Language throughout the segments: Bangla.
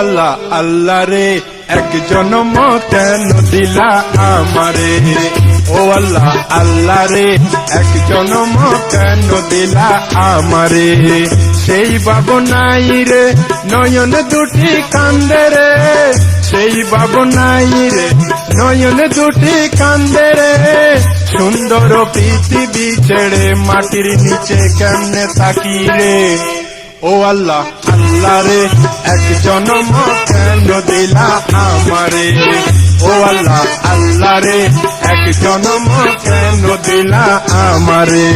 আল্লাহ আল্লাহ রে, এক জনম কেন দিলা আমারে? ও আল্লাহ আল্লাহ রে, এক জনম কেন দিলা আমারে? সেই বাবু নাই রে, নয়ন দুটি কান্দে রে। সেই বাবু নাই রে, নয়ন দুটি কান্দে রে। সুন্দর পৃথিবী ছেড়ে মাটির নিচে কেমনে তাকি রে? ও আল্লাহ আল্লাহ রে, এক জনম কেন দিলা আমারে? ও আল্লাহ আল্লাহ রে, এক জনম কেন দিলা আমারে?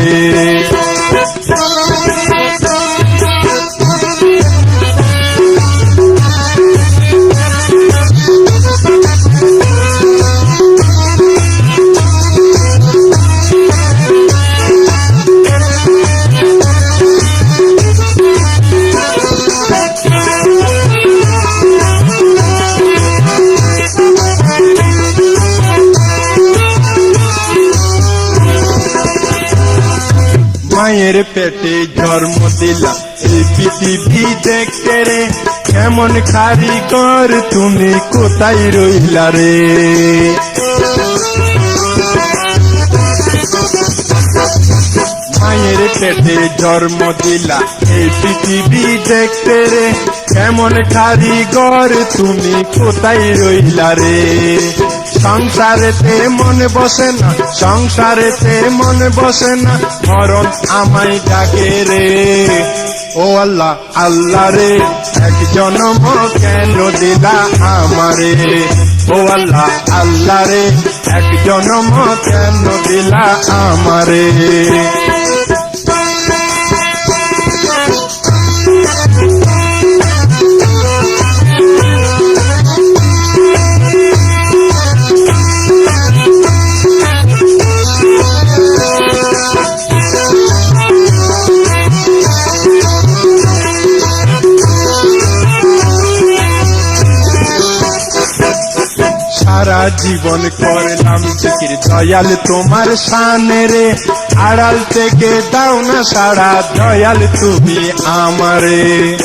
মায়ের পেটে জন্ম দিলা এই পৃথিবী দেখতে রে কেমন কারিগর তুমি কোথায় রইলা রে? পেটে জন্ম দিলা। এই পৃথিবী দেখতে রে, কেমন কারিগর, তুমি কোথায় রইলা রে? সংসারেতে মনে বসে না, সংসারেতে মনে বসে না, মরণ আমায় ডাকে রে। ও আল্লাহ আল্লাহ রে, এক জনম কেন দিলা আমারে? ও আল্লাহ আল্লাহ রে, এক জনম কেন দিলা আমারে? সারা জীবন করলাম জিকির। দয়াল তোমার সানে রে, আড়াল থেকে দাও না সারা। দয়াল তুমি আমারে।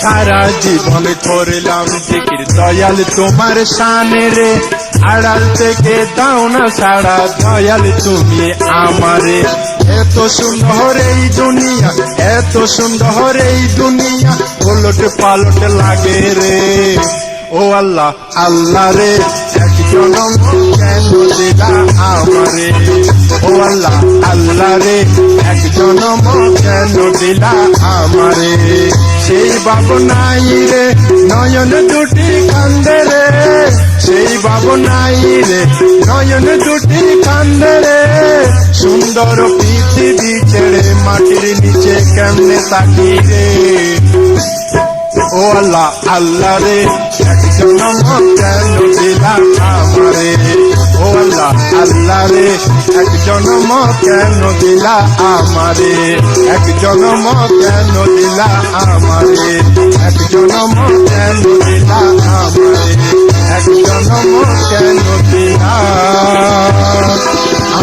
সারা জীবন করলাম জিকির। দয়াল তোমার সানে রে, আড়াল থেকে দাও না সারা। দয়াল তুমি আমারে। এত সুন্দর এই দুনিয়া এত সুন্দর এই দুনিয়া ওলট পালট লাগে রে। ও আল্লাহ আল্লাহ রে এক জনম কেন দিলা আমারে? ও আল্লাহ আল্লাহ রে এক জনম কেন দিলা আমারে? সেই বাবু নাই রে, নয়ন দুটি কান্দে রে। সেই বাবু নাই রে, নয়ন দুটি কান্দে রে। সুন্দর পৃথিবী ছেড়ে মাটির কেমনে তাকি রে ও আল্লাহ আল্লাহ রে এক জনম কেন দিলা আমারে ও আল্লাহ আল্লাহ রে এক জনম কেন দিলা আমারে এক জনম কেন দিলা আমারে এক জনম কেন দিলা আমারে এক জনম কেন দিলা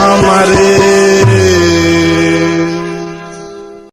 আমারে